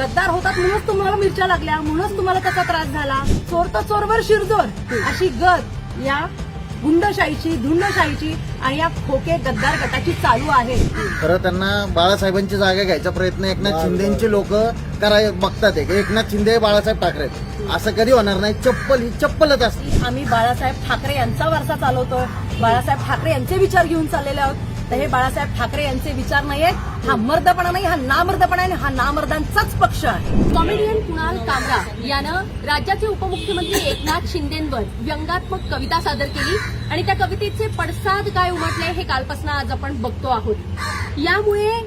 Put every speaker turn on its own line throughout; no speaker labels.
गद्दार होतात म्हणूनच तुम्हाला मिरच्या लागल्या म्हणूनच तुम्हाला त्याचा त्रास झाला. चोर तर चोरवर शिरजोर. अशी गत या गुंडशाहीची धुंडशाहीची आणि या खोके गद्दार गटाची चालू आहे.
खरं त्यांना बाळासाहेबांची जागा घ्यायचा प्रयत्न एकनाथ शिंदेची लोक कराय बघतात की एकनाथ शिंदे हे बाळासाहेब ठाकरे. आहेत. असं कधी होणार नाही. चप्पल ही चप्पलच असते.
आम्ही बाळासाहेब ठाकरे यांचा वारसा चालवतोय बाळासाहेब ठाकरे यांचे विचार घेऊन चाललेले आहोत. तर हे बाळासाहेब ठाकरे यांचे विचार नाही आहेत हा मर्दपणा नाही हा नामर्दपणा आहे आणि हा नामर्दांचाच पक्ष आहे.
कॉमेडियन कुणाल कामरा यानं राज्याचे उपमुख्यमंत्री एकनाथ शिंदेंवर व्यंगात्मक कविता सादर केली आणि त्या कवितेचे पडसाद काय उमटले हे कालपासून आज आपण बघतो आहोत. यामुळे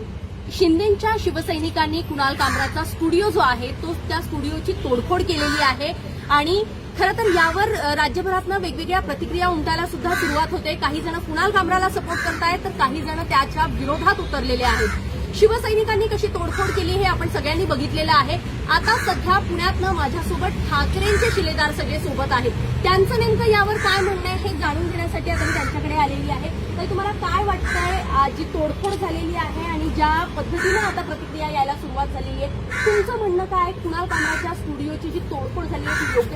शिंदेच्या शिवसैनिकांनी कुणाल कामराचा स्टुडिओ जो आहे तो त्या स्टुडिओची तोडफोड केलेली आहे आणि खरं तर यावर अ, राज्यभरातनं वेगवेगळ्या प्रतिक्रिया उमटायला सुद्धा सुरुवात होते. काही जण कुणाल कामराला सपोर्ट करतायत तर काही जण त्याच्या विरोधात उतरलेले आहेत. शिवसैनिकांनी कशी तोडफोड केली हे आपण सगळ्यांनी बघितलेलं आहे. आता सध्या पुण्यातनं माझ्यासोबत ठाकरेंचे शिलेदार सगळे सोबत आहेत. त्यांचं नेमकं यावर काय म्हणणं आहे हे जाणून घेण्यासाठी आता मी त्यांच्याकडे आलेली आहे. तर तुम्हाला काय वाटतंय जी तोडफोड झालेली आहे आणि ज्या पद्धतीनं आता प्रतिक्रिया यायला सुरुवात झालेली आहे तुमचं म्हणणं काय? कुणाल कामराच्या स्टुडिओची जी तोडफोड झाली आहे ती योग्य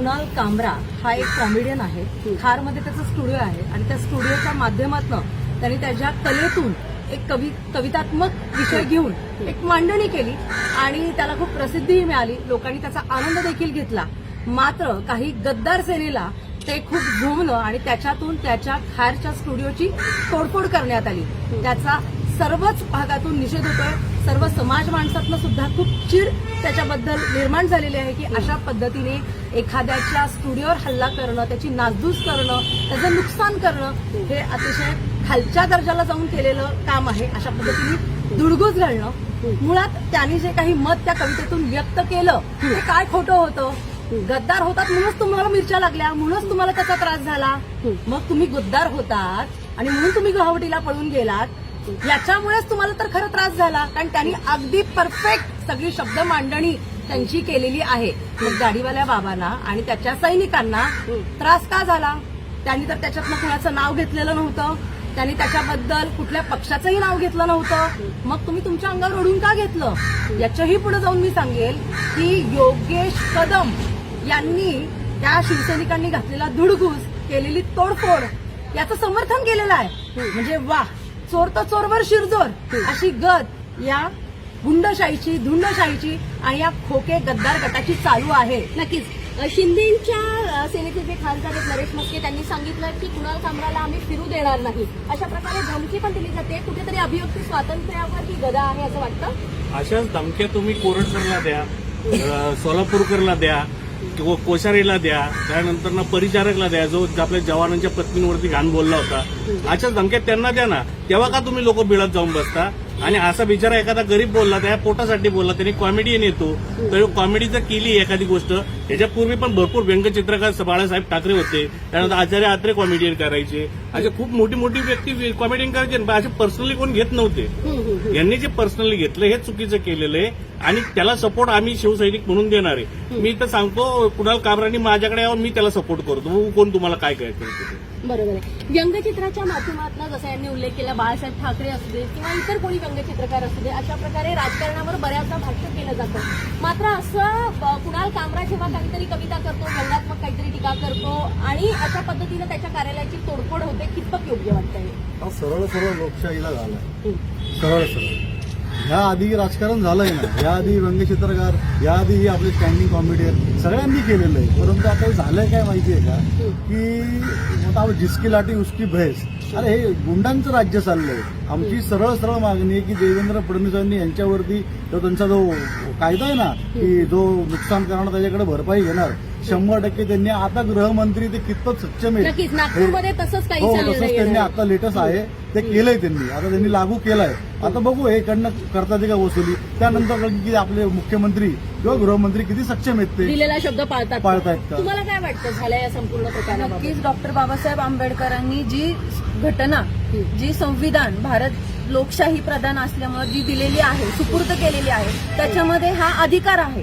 कुणाल कामरा हा एक कॉमेडियन आहे. खारमध्ये त्याचा स्टुडिओ आहे आणि त्या स्टुडिओच्या माध्यमातून त्यांनी त्याच्या कलेतून एक कवी कवितात्मक विषय घेऊन एक मांडणी केली आणि त्याला खूप प्रसिद्धीही मिळाली. लोकांनी त्याचा आनंद देखील घेतला. मात्र काही गद्दार सेनेला ते खूप झोमलं आणि त्याच्यातून त्याच्या खारच्या स्टुडिओची तोडफोड करण्यात आली. त्याचा सर्वच भागातून निषेध होतोय. सर्व समाज माणसातनं सुद्धा खूप चीड त्याच्याबद्दल निर्माण झालेली आहे की अशा पद्धतीने एखाद्याच्या स्टुडिओवर हल्ला करणं त्याची नासधूस करणं त्याचं नुकसान करणं हे अतिशय खालच्या दर्जाला जाऊन केलेलं काम आहे. अशा पद्धतीने दुडगूस घालणं. मुळात त्यांनी जे काही मत त्या कवितेतून व्यक्त केलं ते काय खोटं होतं? गद्दार होतात म्हणूनच तुम्हाला मिरच्या लागल्या म्हणूनच तुम्हाला त्याचा त्रास झाला. मग तुम्ही गद्दार होतात आणि म्हणून तुम्ही गहावटीला पळून गेलात. याच्यामुळेच तुम्हाला तर खरं त्रास झाला. कारण त्यांनी अगदी परफेक्ट सगळी शब्द मांडणी त्यांची केलेली आहे. मग गाडीवाल्या बाबांना आणि त्याच्या सैनिकांना त्रास का झाला? त्यांनी तर त्याच्यातनं कुणाचं नाव घेतलेलं नव्हतं. त्यांनी त्याच्याबद्दल कुठल्या पक्षाचंही नाव घेतलं नव्हतं. मग तुम्ही तुमच्या अंगावर ओढून का घेतलं? याच्याही पुढे जाऊन मी सांगेल की योगेश कदम यांनी त्या शिवसैनिकांनी घातलेला धुडगूस केलेली तोडफोड याचं समर्थन केलेलं आहे. म्हणजे वा चोर तर चोरवर शिरजोर. अशी गत या गुंडशाहीची धुंडशाहीची आणि या खोके गद्दार गटाची चालू आहे.
नक्कीच. शिंदेच्या सेनेचे जे खासदार आहेत नरेश म्हस्के त्यांनी सांगितलं की कुणाल कामराला आम्ही फिरू देणार नाही. अशा प्रकारे धमकी पण दिली जाते. कुठेतरी अभिव्यक्ती स्वातंत्र्यावर ही गदा आहे असं वाटतं?
अशाच धमक्या तुम्ही कोरटकरला द्या सोलापूरकरला द्या किंवा कोशारीला द्या त्यानंतर ना परिचारकला द्या जो आपल्या जवानांच्या पत्नींवरती घाण बोलला होता. अशाच धमक्या त्यांना द्या ना. तेव्हा का तुम्ही लोक बिळत जाऊन बसता? आणि असा बिचारा एखादा गरीब बोलला त्या पोटासाठी बोलला त्यांनी कॉमेडियन येतो. तर कॉमेडी जर केली एखादी गोष्ट याच्यापूर्वी पण भरपूर व्यंगचित्रकार बाळासाहेब ठाकरे होते. त्यानंतर आचार्य आत्रे कॉमेडियन करायचे. असे खूप मोठी मोठी व्यक्ती कॉमेडियन करायचे. असे पर्सनली कोण घेत नव्हते. यांनी जे पर्सनली घेतलं हे चुकीचं केलेलं आहे. आणि त्याला सपोर्ट आम्ही शिवसैनिक म्हणून देणार आहे. मी तर सांगतो कुणाल कामरांनी माझ्याकडे यावं मी त्याला सपोर्ट करतो. कोण तुम्हाला काय काय करतो
बरोबर आहे. व्यंगचित्राच्या माध्यमातून जसं यांनी उल्लेख केला बाळासाहेब ठाकरे असू दे किंवा इतर कोणी व्यंगचित्रकार असू दे अशा प्रकारे राजकारणावर बऱ्याचदा भाष्य केलं जातं. मात्र असं कुणाल कामरा जेव्हा काहीतरी कविता करतो व्यंगात्मक काहीतरी टीका करतो आणि अशा पद्धतीनं त्याच्या कार्यालयाची तोडफोड होते कितपत योग्य वाटतंय?
हा सरळ सरळ लोकशाहीला झालाय. सरळ सरळ. ह्या आधी राजकारण झालंय ना ह्या आधी व्यंगचित्रकार या आधी ही आपले स्टँडिंग कॉमेडियन सगळ्यांनी केलेलं आहे. परंतु आता झालंय काय माहिती आहे का? की आता जिसकी लाटी उसकी भैस. अरे हे गुंडांचं राज्य चाललंय. आमची सरळ सरळ मागणी आहे की देवेंद्र फडणवीसांनी यांच्यावरती तो त्यांचा जो कायदा आहे ना की जो नुकसान करणार त्याच्याकडे भरपाई घेणार शंभर टक्के त्यांनी आता गृहमंत्री ते कितपत सक्षम आहेत?
नक्कीच. नागपूरमध्ये तसंच काही
हो
चाललेलं
तसंच
आहे.
त्यांनी आता लेटेस्ट आहे. ते केलंय त्यांनी. आता त्यांनी लागू केलंय. आता बघू हे कडनं करतात का वसुली त्यानंतर कळलं की आपले मुख्यमंत्री किंवा गृहमंत्री किती सक्षम आहेत ते
दिलेला शब्द पाळतात.
पाळतायत का?
तुम्हाला काय वाटतं? झालं या संपूर्ण प्रकाराबाबत
नक्कीच डॉक्टर बाबासाहेब आंबेडकरांनी जी घटना जी संविधान भारत लोकशाही प्रधान असल्यामुळे जी दिलेली आहे सुपूर्द केलेली आहे त्याच्यामध्ये हा अधिकार आहे.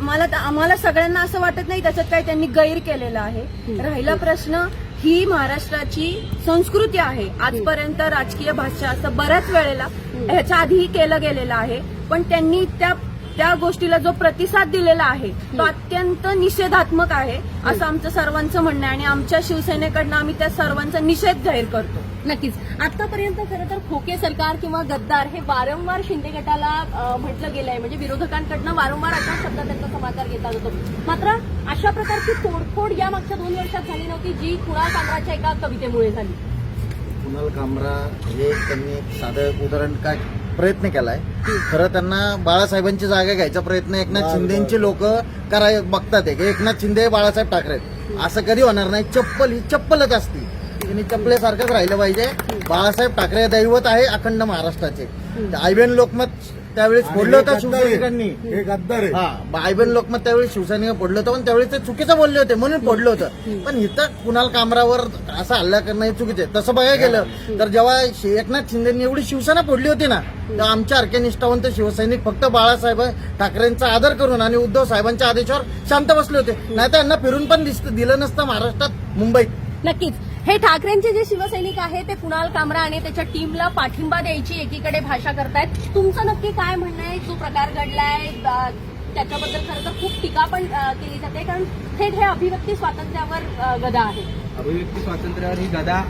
मला तर- आम्हाला सगळ्यांना असं वाटत नाही त्याच्यात काही त्यांनी गैर केलेला आहे. राहिला प्रश्न ही महाराष्ट्राची संस्कृती आहे. आजपर्यंत राजकीय भाषा असं बऱ्याच वेळेला ह्याच्या आधीही केलं गेलेलं आहे.
पण त्यांनी त्या त्या गोष्टीला जो प्रतिसाद दिलेला आहे तो अत्यंत निषेधात्मक आहे असं आमचं सर्वांचं म्हणणं आहे. आणि आमच्या शिवसेनेकडनं आम्ही त्या सर्वांचा निषेध जाहीर करतो.
नक्कीच. आतापर्यंत खरं तर खोके सरकार किंवा गद्दार हे वारंवार शिंदे गटाला म्हटलं गेलंय. म्हणजे विरोधकांकडनं वारंवार अशा शब्दात त्यांचा समाचार घेतला जातो मात्र अशा प्रकारची तोडफोड या मागच्या दोन वर्षात झाली नव्हती जी कुणाल कामराच्या एका कवितेमुळे झाली.
कुणाल कामरा हे त्यांनी एक साधं उदाहरण काय? प्रयत्न केलाय. खरं त्यांना बाळासाहेबांची जागा घ्यायचा प्रयत्न एकनाथ शिंदेची लोक कराय बघतात एकनाथ शिंदे बाळासाहेब ठाकरे. असं कधी होणार नाही. चप्पल ही चप्पलच असती. त्यांनी चप्पलेसारखंच राहिलं पाहिजे. बाळासाहेब ठाकरे दैवत आहे अखंड महाराष्ट्राचे. आयबीएन लोकमत त्यावेळेस फोडलं होतं शिवसैनिकांनी.
हे गद्दार. आहे
हा आयबीएन लोकमत त्यावेळी शिवसैनिक फोडलं होतं पण त्यावेळी ते चुकीचं बोलले होते म्हणून फोडलं होतं. पण इथं कुणाल कामरावर असा हल्ला करणं हे चुकीचं आहे. तसं बघायला गेलं तर जेव्हा शि- एकनाथ शिंदेनी एवढी शिवसेना फोडली होती ना तेव्हा आमच्या अर्के निष्ठावंत शिवसैनिक फक्त बाळासाहेब ठाकरेंचा आदर करून आणि उद्धव साहेबांच्या आदेशावर शांत बसले होते. नाही तर यांना फिरून पण दिसत दिलं नसतं महाराष्ट्रात मुंबईत.
नक्कीच. हे ठाकरेंचे जे शिवसैनिक आहेत ते कुणाल कामरा आणि त्याच्या टीमला पाठिंबा द्यायची एकीकडे भाषा करतायत. तुमचं नक्की काय म्हणणं आहे? जो प्रकार घडलाय त्याच्याबद्दल खरं तर खूप टीका पण केली जाते. कारण थेट हे अभिव्यक्ती स्वातंत्र्यावर गदा आहे.
अभिव्यक्ती स्वातंत्र्यावर ही गदा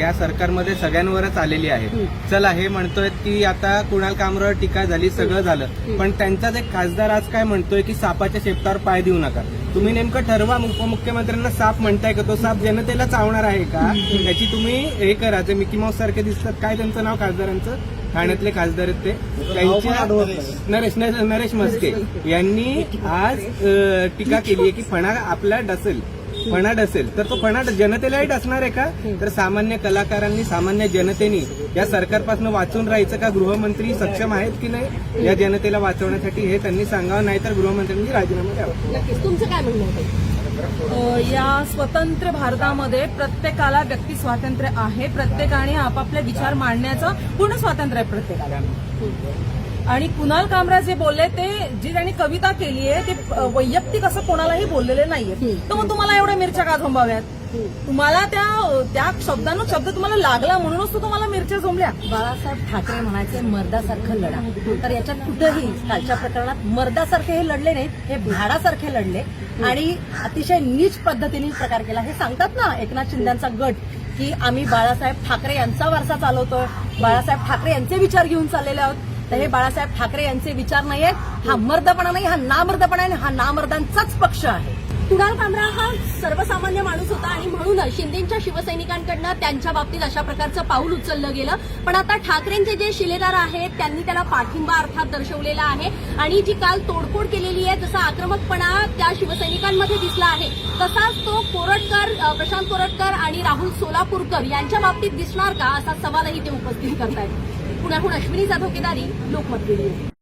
या सरकारमध्ये सगळ्यांवरच आलेली आहे. चला हे म्हणतोय की आता कुणाल कामरावर टीका झाली सगळं झालं. पण त्यांचाच एक खासदार आज काय म्हणतोय की सापाच्या शेपटावर पाय देऊ नका. तुम्ही नेमकं ठरवा उपमुख्यमंत्र्यांना साप म्हणताय का तो साप जनतेला चावणार आहे का? याची तुम्ही हे करा. जे मिकी माऊस सारखे दिसतात काय त्यांचं नाव खासदारांचं? ठाण्यातले खासदार आहेत ते. त्यांच्या नरेश नरेश मस्के. यांनी आज टीका केली आहे की फणा आपला डसेल. फणा डसेल तर तो फणा जनतेलाही डसणार आहे का? तर सामान्य कलाकारांनी सामान्य जनतेने या सरकारपासून वाचून राहायचं का? गृहमंत्री सक्षम आहेत की नाही? या जनतेला वाचवण्यासाठी हे त्यांनी सांगावं नाही तर गृहमंत्र्यांनी राजीनामा द्यावा.
नक्कीच. तुमचं काय म्हणणं
या स्वतंत्र भारतामध्ये प्रत्येकाला व्यक्ती स्वातंत्र्य आहे. प्रत्येकाने आपापले विचार मांडण्याचं पूर्ण स्वातंत्र्य आहे प्रत्येकाला. आणि कुणाल कामरा जे बोलले ते जी त्यांनी कविता केली आहे ते वैयक्तिक असं कोणालाही बोललेले नाहीये. तर मग तुम्हाला एवढ्या मिरच्या का झोंबाव्यात? तुम्हाला त्या त्या शब्दांना शब्द तुम्हाला लागला म्हणूनच तो तुम्हाला मिरच्या झोंबल्या.
बाळासाहेब ठाकरे म्हणायचे मर्दासारखं लढा. तर याच्यात कुठंही कालच्या प्रकरणात मर्दासारखे हे लढले नाहीत हे भाडासारखे लढले. आणि अतिशय नीच पद्धतीने प्रकार केला. हे सांगतात ना एकनाथ शिंदेचा गट की आम्ही बाळासाहेब ठाकरे यांचा वारसा चालवतोय बाळासाहेब ठाकरे यांचे विचार घेऊन चाललेले आहोत. तर हे बाळासाहेब ठाकरे यांचे विचार नाही आहेत हा मर्दपणा नाही हा नामर्दपणा आहे आणि हा नामर्दांचाच पक्ष आहे.
कुणाल कामरा हा सर्वसामान्य माणूस होता आणि म्हणूनच शिंदेच्या शिवसैनिकांकडनं त्यांच्या बाबतीत अशा प्रकारचं पाऊल उचललं गेलं. पण आता ठाकरेंचे जे शिलेदार आहेत त्यांनी त्याला पाठिंबा अर्थात दर्शवलेला आहे. आणि जी काल तोडफोड केलेली आहे जसा आक्रमकपणा त्या शिवसैनिकांमध्ये दिसला आहे तसाच तो कोरटकर प्रशांत कोरटकर आणि राहुल सोलापूरकर यांच्या बाबतीत दिसणार का? असा सवालही ते उपस्थित करतायत. पुण्याहून अश्विनी जाधव केदारी लोकमत व्हिडिओ